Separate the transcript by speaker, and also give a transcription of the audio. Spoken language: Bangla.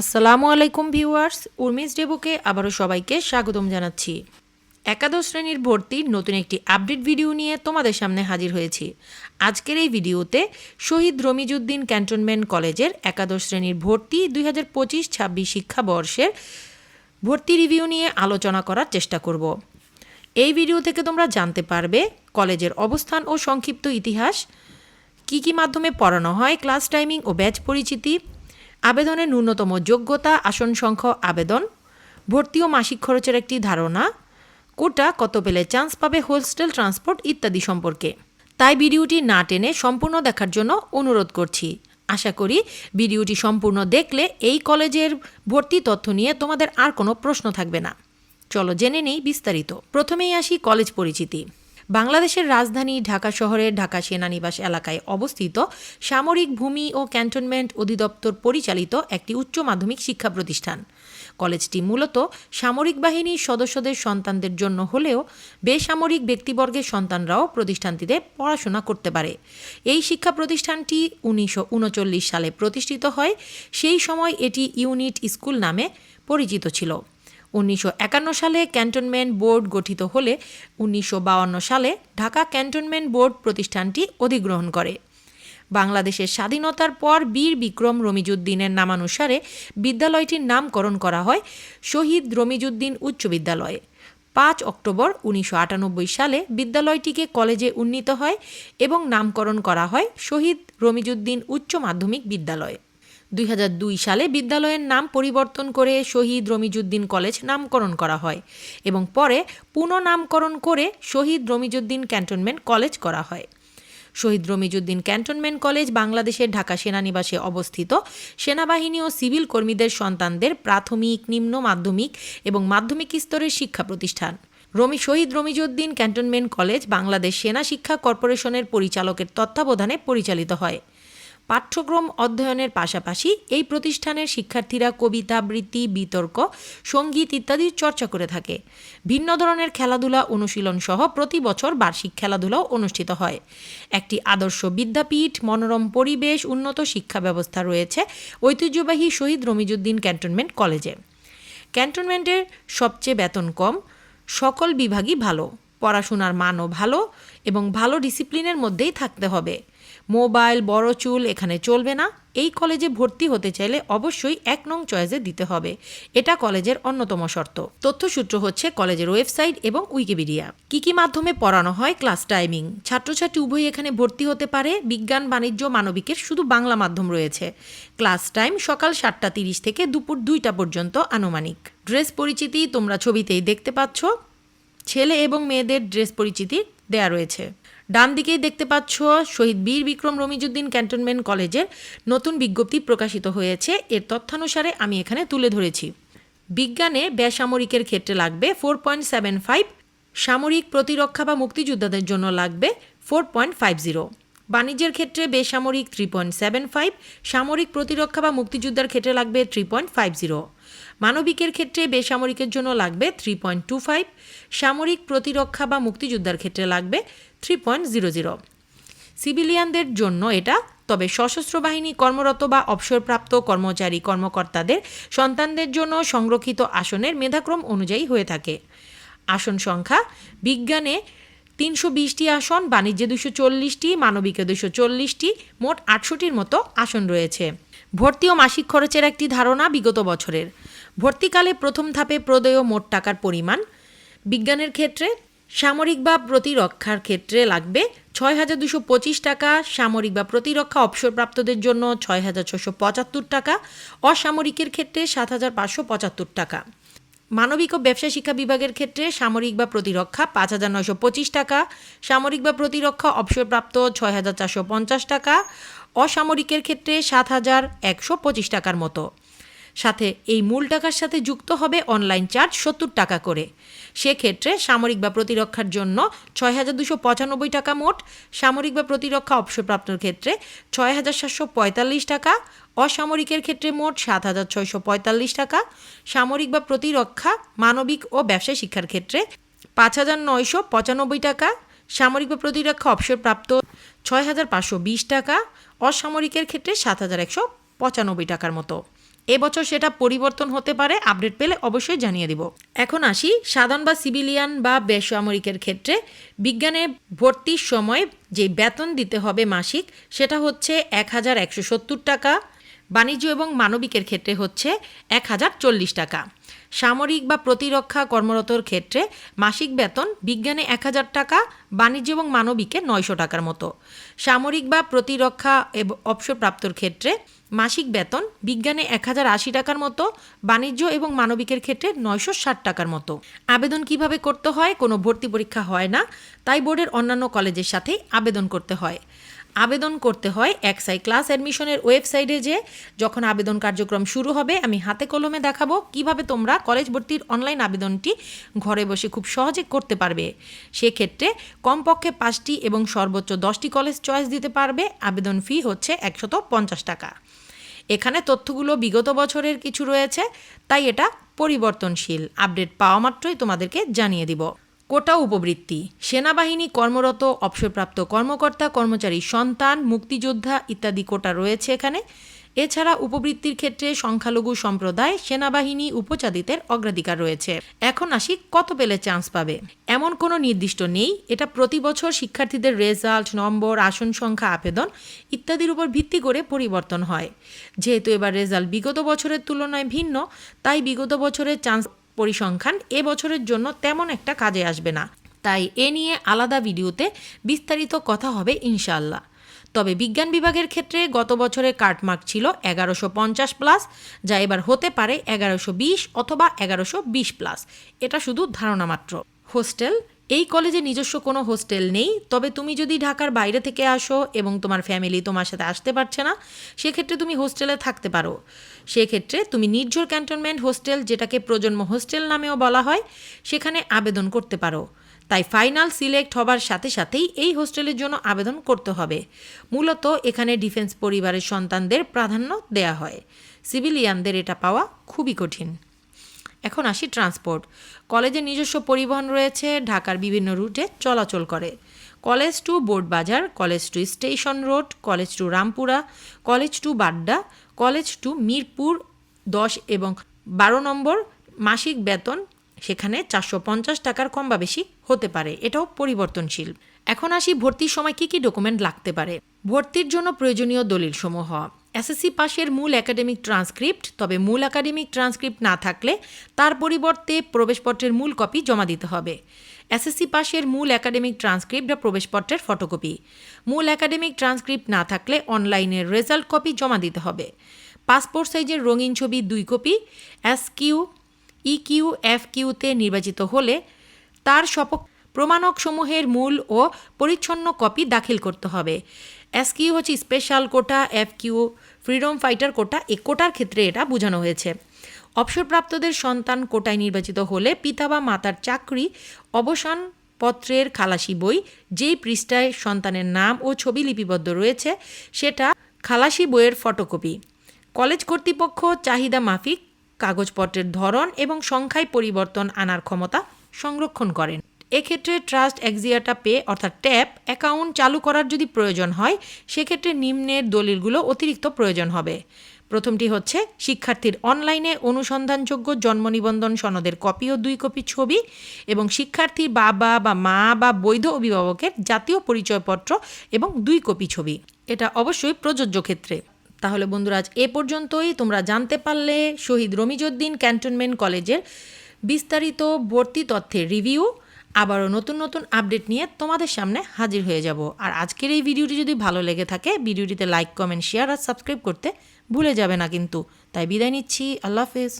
Speaker 1: আসসালামু আলাইকুম ভিউয়ার্স উর্মিস ডেবুকে আবারও সবাইকে স্বাগতম জানাচ্ছি। একাদশ শ্রেণির ভর্তির নতুন একটি আপডেট ভিডিও নিয়ে তোমাদের সামনে হাজির হয়েছি। আজকের এই ভিডিওতে শহীদ রমিজুদ্দিন ক্যান্টনমেন্ট কলেজের একাদশ শ্রেণির ভর্তি দুই হাজার পঁচিশ ছাব্বিশ শিক্ষাবর্ষের ভর্তি রিভিউ নিয়ে আলোচনা করার চেষ্টা করব। এই ভিডিও থেকে তোমরা জানতে পারবে কলেজের অবস্থান ও সংক্ষিপ্ত ইতিহাস, কী কী মাধ্যমে পড়ানো হয়, ক্লাস টাইমিং ও ব্যাচ পরিচিতি আবেদনের ন্যূনতম যোগ্যতা, আসন সংখ্যা, আবেদন, ভর্তি ও মাসিক খরচের একটি ধারণা, কোটা, কত পেলে চান্স পাবে, হোস্টেল, ট্রান্সপোর্ট ইত্যাদি সম্পর্কে। তাই ভিডিওটি না টেনে সম্পূর্ণ দেখার জন্য অনুরোধ করছি। আশা করি ভিডিওটি সম্পূর্ণ দেখলে এই কলেজের ভর্তি তথ্য নিয়ে তোমাদের আর কোনো প্রশ্ন থাকবে না। চলো জেনে নেই বিস্তারিত। প্রথমেই আসি কলেজ পরিচিতি। বাংলাদেশের রাজধানী ঢাকা শহরের ঢাকা সেনানিবাস এলাকায় অবস্থিত সামরিক ভূমি ও ক্যান্টনমেন্ট অধিদপ্তর পরিচালিত একটি উচ্চ মাধ্যমিক শিক্ষা প্রতিষ্ঠান। কলেজটি মূলত সামরিক বাহিনীর সদস্যদের সন্তানদের জন্য হলেও বেসামরিক ব্যক্তিবর্গের সন্তানরাও প্রতিষ্ঠানটিতে পড়াশোনা করতে পারে। এই শিক্ষা প্রতিষ্ঠানটি উনিশশো উনচল্লিশ সালে প্রতিষ্ঠিত হয়। সেই সময় এটি ইউনিট স্কুল নামে পরিচিত ছিল। উনিশশো একান্ন সালে ক্যান্টনমেন্ট বোর্ড গঠিত হলে উনিশশো সালে ঢাকা ক্যান্টনমেন্ট বোর্ড প্রতিষ্ঠানটি অধিগ্রহণ করে। বাংলাদেশের স্বাধীনতার পর বীর বিক্রম রমিজুদ্দিনের নামানুসারে বিদ্যালয়টির নামকরণ করা হয় শহীদ রমিজুদ্দিন উচ্চ বিদ্যালয়। পাঁচ অক্টোবর উনিশশো আটানব্বই সালে বিদ্যালয়টিকে কলেজে উন্নীত হয় এবং নামকরণ করা হয় শহীদ রমিজুদ্দিন উচ্চ মাধ্যমিক বিদ্যালয়। দুই হাজার দুই সালে বিদ্যালয়ের নাম পরিবর্তন করে শহীদ রমিজুদ্দিন কলেজ নামকরণ করা হয় এবং পরে পুনঃনামকরণ করে শহীদ রমিজুদ্দিন ক্যান্টনমেন্ট কলেজ করা হয়। শহীদ রমিজুদ্দিন ক্যান্টনমেন্ট কলেজ বাংলাদেশের ঢাকা সেনানিবাসে অবস্থিত। সেনাবাহিনী ও সিভিল কর্মীদের সন্তানদের প্রাথমিক, নিম্ন মাধ্যমিক এবং মাধ্যমিক স্তরের শিক্ষা প্রতিষ্ঠান। রমি, শহীদ রমিজুদ্দিন ক্যান্টনমেন্ট কলেজ বাংলাদেশ সেনা শিক্ষা কর্পোরেশনের পরিচালকের তত্ত্বাবধানে পরিচালিত হয়। পাঠ্যক্রম অধ্যয়নের পাশাপাশি এই প্রতিষ্ঠানের শিক্ষার্থীরা কবিতা আবৃত্তি বিতর্ক, সংগীত ইত্যাদির চর্চা করে থাকে। ভিন্ন ধরনের খেলাধুলা অনুশীলন সহ প্রতি বছর বার্ষিক খেলাধুলাও অনুষ্ঠিত হয়। একটি আদর্শ বিদ্যাপীঠ, মনোরম পরিবেশ, উন্নত শিক্ষা ব্যবস্থা রয়েছে ঐতিহ্যবাহী শহীদ রমিজুদ্দিন ক্যান্টনমেন্ট কলেজে। ক্যান্টনমেন্টের সবচেয়ে বেতন কম, সকল বিভাগই ভালো, পড়াশোনার মানও ভালো এবং ভালো ডিসিপ্লিনের মধ্যেই থাকতে হবে। মোবাইল, বড় চুল, এখানে চলবে না। এই কলেজে ভর্তি হতে চাইলে অবশ্যই এক নং চয়েসে দিতে হবে। এটা কলেজের অন্যতম শর্ত। তথ্যসূত্র হচ্ছে কলেজের ওয়েবসাইট এবং উইকিপিডিয়া। কি কি মাধ্যমে পড়ানো হয়, ক্লাস টাইমিং। ছাত্রছাত্রী উভয়ই এখানে ভর্তি হতে পারে। বিজ্ঞান, বাণিজ্য, মানবিকের শুধু বাংলা মাধ্যম রয়েছে। ক্লাস টাইম সকাল সাতটা তিরিশ থেকে দুপুর দুইটা পর্যন্ত আনুমানিক। ড্রেস পরিচিতি তোমরা ছবিতেই দেখতে পাচ্ছ। ছেলে এবং মেয়েদের ড্রেস পরিচিতি দেয়া রয়েছে। ডান দিকেই দেখতে পাচ্ছ শহীদ বীর বিক্রম রমিজুদ্দিন ক্যান্টনমেন্ট কলেজের নতুন বিজ্ঞপ্তি প্রকাশিত হয়েছে। এর তথ্যানুসারে আমি এখানে তুলে ধরেছি। বিজ্ঞানে বেসামরিকের ক্ষেত্রে লাগবে ফোর পয়েন্ট সেভেন ফাইভ, সামরিক প্রতিরক্ষা বা মুক্তিযোদ্ধাদের জন্য লাগবে ফোর পয়েন্ট ফাইভ জিরো। বাণিজ্যের ক্ষেত্রে বেসামরিক থ্রি পয়েন্ট সেভেন ফাইভ, সামরিক প্রতিরক্ষা বা মুক্তিযোদ্ধার ক্ষেত্রে লাগবে থ্রি পয়েন্ট ফাইভ জিরো। মানবিকের ক্ষেত্রে বেসামরিকের জন্য লাগবে থ্রি পয়েন্ট টু ফাইভ, সামরিক প্রতিরক্ষা বা মুক্তিযোদ্ধার ক্ষেত্রে লাগবে থ্রি পয়েন্ট জিরো জিরো সিভিলিয়ানদের জন্য এটা, তবে সশস্ত্র বাহিনী কর্মরত বা অবসরপ্রাপ্ত কর্মচারী কর্মকর্তাদের সন্তানদের জন্য সংরক্ষিত আসনের মেধাক্রম অনুযায়ী হয়ে থাকে। আসন সংখ্যা, বিজ্ঞানে তিনশো বিশটি আসন, বাণিজ্যে দুশো চল্লিশটি, মানবিকে দুশো চল্লিশটি, মোট আটশোটির মতো আসন রয়েছে। ভর্তি ও মাসিক খরচের একটি ধারণা বিগত বছরের। ভর্তিকালে প্রথম ধাপে প্রদেয় মোট টাকার পরিমাণ। বিজ্ঞানের ক্ষেত্রে সামরিক বা প্রতিরক্ষার ক্ষেত্রে লাগবে ছয় হাজার দুশো পঁচিশ টাকা, সামরিক বা প্রতিরক্ষা অবসরপ্রাপ্তদের জন্য ছয় হাজার ছশো পঁচাত্তর টাকা, অসামরিকের ক্ষেত্রে সাত হাজার পাঁচশো পঁচাত্তর টাকা। মানবিক ও ব্যবসা শিক্ষা বিভাগের ক্ষেত্রে সামরিক বা প্রতিরক্ষা পাঁচ হাজার নয়শো পঁচিশ টাকা, সামরিক বা প্রতিরক্ষা অবসরপ্রাপ্ত ছয় হাজার চারশো পঞ্চাশ টাকা, অসামরিকের ক্ষেত্রে সাত হাজার একশো পঁচিশ টাকার মতো। সাথে এই মূল টাকার সাথে যুক্ত হবে অনলাইন চার্জ সত্তর টাকা করে। সেক্ষেত্রে সামরিক বা প্রতিরক্ষার জন্য ছয় হাজার দুশো পঁচানব্বই টাকা মোট। সামরিক বা প্রতিরক্ষা অবসরপ্রাপ্তর ক্ষেত্রে ছয় হাজার সাতশো পঁয়তাল্লিশ টাকা। অসামরিকের ক্ষেত্রে মোট সাত হাজার ছয়শো পঁয়তাল্লিশ টাকা। সামরিক বা প্রতিরক্ষা, মানবিক ও ব্যবসা শিক্ষার ক্ষেত্রে পাঁচ হাজার নয়শো পঁচানব্বই টাকা। সামরিক বা প্রতিরক্ষা অবসরপ্রাপ্ত ছয় হাজার পাঁচশো বিশ টাকা। অসামরিকের ক্ষেত্রে সাত হাজার একশো পঁচানব্বই টাকার মতো। এবছর সেটা পরিবর্তন হতে পারে, আপডেট পেলে অবশ্যই জানিয়ে দিব। এখন আসি সাধারণ বা সিভিলিয়ান বা বেসামরিকের ক্ষেত্রে। বিজ্ঞানে ভর্তির সময় যে বেতন দিতে হবে মাসিক, সেটা হচ্ছে এক হাজার একশো সত্তর টাকা। বাণিজ্য এবং মানবিকের ক্ষেত্রে হচ্ছে এক হাজার চল্লিশ টাকা। সামরিক বা প্রতিরক্ষা কর্মরতর ক্ষেত্রে মাসিক বেতন বিজ্ঞানে এক হাজার টাকা, বাণিজ্য এবং মানবিকে নয়শো টাকার মতো। সামরিক বা প্রতিরক্ষা অবসরপ্রাপ্তর ক্ষেত্রে মাসিক বেতন, বিজ্ঞানে এক হাজার আশি টাকার মতো, বাণিজ্য এবং মানবিকের ক্ষেত্রে নয়শো ষাট টাকার মতো। আবেদন কীভাবে করতে হয়, কোনো ভর্তি পরীক্ষা হয় না, তাই বোর্ডের অন্যান্য কলেজের সাথেই আবেদন করতে হয়। আবেদন করতে হয় এক্সাই ক্লাস অ্যাডমিশনের ওয়েবসাইটে যে, যখন আবেদন কার্যক্রম শুরু হবে, আমি হাতে কলমে দেখাবো কীভাবে তোমরা কলেজ ভর্তির অনলাইন আবেদনটি ঘরে বসে খুব সহজে করতে পারবে। সেক্ষেত্রে কমপক্ষে পাঁচটি এবং সর্বোচ্চ দশটি কলেজ চয়েস দিতে পারবে, আবেদন ফি হচ্ছে একশত পঞ্চাশ টাকা। এখানে তথ্যগুলো বিগত বছরের কিছু রয়েছে, তাই এটা পরিবর্তনশীল। আপডেট পাওয়া মাত্রই তোমাদেরকে জানিয়ে দিব। কোটা উপবৃত্তি। সেনাবাহিনী কর্মরত, অবসরপ্রাপ্ত কর্মকর্তা, কর্মচারী, সন্তান, মুক্তিযোদ্ধা ইত্যাদি কোটা রয়েছে এখানে। এছাড়া উপবৃত্তির ক্ষেত্রে সংখ্যালঘু সম্প্রদায়, সেনাবাহিনী উপচাদিতের অগ্রাধিকার রয়েছে। এখন আসি কত পেলে চান্স পাবে। এমন কোনো নির্দিষ্ট নেই, এটা প্রতি বছর শিক্ষার্থীদের রেজাল্ট, নম্বর, আসন সংখ্যা, আবেদন ইত্যাদির উপর ভিত্তি করে পরিবর্তন হয়। যেহেতু এবার রেজাল্ট বিগত বছরের তুলনায় ভিন্ন, তাই বিগত বছরের চান্স পরিসংখ্যান এবছরের জন্য তেমন একটা কাজে আসবে না। তাই এ নিয়ে আলাদা ভিডিওতে বিস্তারিত কথা হবে ইনশাল্লাহ তবে বিজ্ঞান বিভাগের ক্ষেত্রে গত বছরের কাটমার্ক ছিল এগারোশো পঞ্চাশ প্লাস, যা এবার হতে পারে এগারোশো বিশ অথবা এগারোশো বিশ প্লাস। এটা শুধু ধারণা মাত্র। হোস্টেল? এই কলেজে নিজস্ব কোনো হোস্টেল নেই, তবে তুমি যদি ঢাকার বাইরে থেকে আসো এবং তোমার ফ্যামিলি তোমার সাথে আসতে পারছে না, সেক্ষেত্রে তুমি হোস্টেলে থাকতে পারো। সেক্ষেত্রে তুমি নির্ঝর ক্যান্টনমেন্ট হোস্টেল, যেটাকে প্রজন্ম হোস্টেল নামেও বলা হয়, সেখানে আবেদন করতে পারো। তাই ফাইনাল সিলেক্ট হবার সাথে সাথেই এই হোস্টেলের জন্য আবেদন করতে হবে। মূলত এখানে ডিফেন্স পরিবারের সন্তানদের প্রাধান্য দেয়া হয়। সিভিলিয়ানদের এটা পাওয়া খুবই কঠিন। এখন আসি ট্রান্সপোর্ট। কলেজের নিজস্ব পরিবহন রয়েছে, ঢাকার বিভিন্ন রুটে চলাচল করে। College to Board Bazar college to station road, college to Rampura, college to Badda, college to Mirpur দশ এবং বারো নম্বর মাসিক বেতন সেখানে চারশো পঞ্চাশ টাকার কম বা বেশি হতে পারে। এটাও পরিবর্তনশীল। এখন আসি ভর্তির সময় কী কী ডকুমেন্ট লাগতে পারে। ভর্তির জন্য প্রয়োজনীয় দলিলসমূহ। এসএসসি পাশের মূল একাডেমিক ট্রান্সক্রিপ্ট তবে মূল একাডেমিক ট্রান্সক্রিপ্ট না থাকলে তার পরিবর্তে প্রবেশপত্রের মূল কপি জমা দিতে হবে। এসএসসি পাশের মূল একাডেমিক ট্রান্সক্রিপ্ট বা প্রবেশপত্রের ফটোকপি মূল একাডেমিক ট্রান্সক্রিপ্ট না থাকলে অনলাইনের রেজাল্ট কপি জমা দিতে হবে। পাসপোর্ট সাইজের রঙিন ছবি দুই copy S Q EQ F কিউতে নির্বাচিত হলে তার সপক প্রমাণকসমূহের মূল ও পরিচ্ছন্ন কপি দাখিল করতে হবে। এস কিউ হচ্ছে special quota F Q freedom fighter quota এ কোটার ক্ষেত্রে এটা বোঝানো হয়েছে। অবসরপ্রাপ্তদের সন্তান কোটায় নির্বাচিত হলে পিতা বা মাতার চাকরি, অবসান পত্রের খালাসি বই, যেই পৃষ্ঠায় সন্তানের নাম ও ছবি লিপিবদ্ধ রয়েছে, সেটা খালাসি বইয়ের ফটোকপি কলেজ কর্তৃপক্ষ চাহিদা মাফিক কাগজপত্রের ধরন এবং সংখ্যায় পরিবর্তন আনার ক্ষমতা সংরক্ষণ করেন। এক্ষেত্রে ট্রাস্ট এক্সিয়াটা পে অর্থাৎ ট্যাপ, অ্যাকাউন্ট চালু করার যদি প্রয়োজন হয়, সেক্ষেত্রে নিম্নের দলিলগুলো অতিরিক্ত প্রয়োজন হবে। প্রথমটি হচ্ছে, শিক্ষার্থীর অনলাইনে অনুসন্ধানযোগ্য জন্ম নিবন্ধন সনদের কপি ও দুই কপি ছবি এবং শিক্ষার্থীর বাবা বা মা বা বৈধ অভিভাবকের জাতীয় পরিচয়পত্র এবং দুই কপি ছবি। এটা অবশ্যই প্রযোজ্য ক্ষেত্রে। তাহলে বন্ধুরা, আজ এ পর্যন্তই। তোমরা জানতে পারলে শহীদ রমিজউদ্দিন ক্যান্টনমেন্ট কলেজের বিস্তারিত ভর্তি তথ্যের রিভিউ। আবারও নতুন নতুন আপডেট নিয়ে তোমাদের সামনে হাজির হয়ে যাব। আর আজকের এই ভিডিওটি যদি ভালো লেগে থাকে, ভিডিওটিতে লাইক, কমেন্ট, শেয়ার আর সাবস্ক্রাইব করতে ভুলে যাবে না কিন্তু। তাই বিদায় নিচ্ছি। আল্লাহ হাফেজ।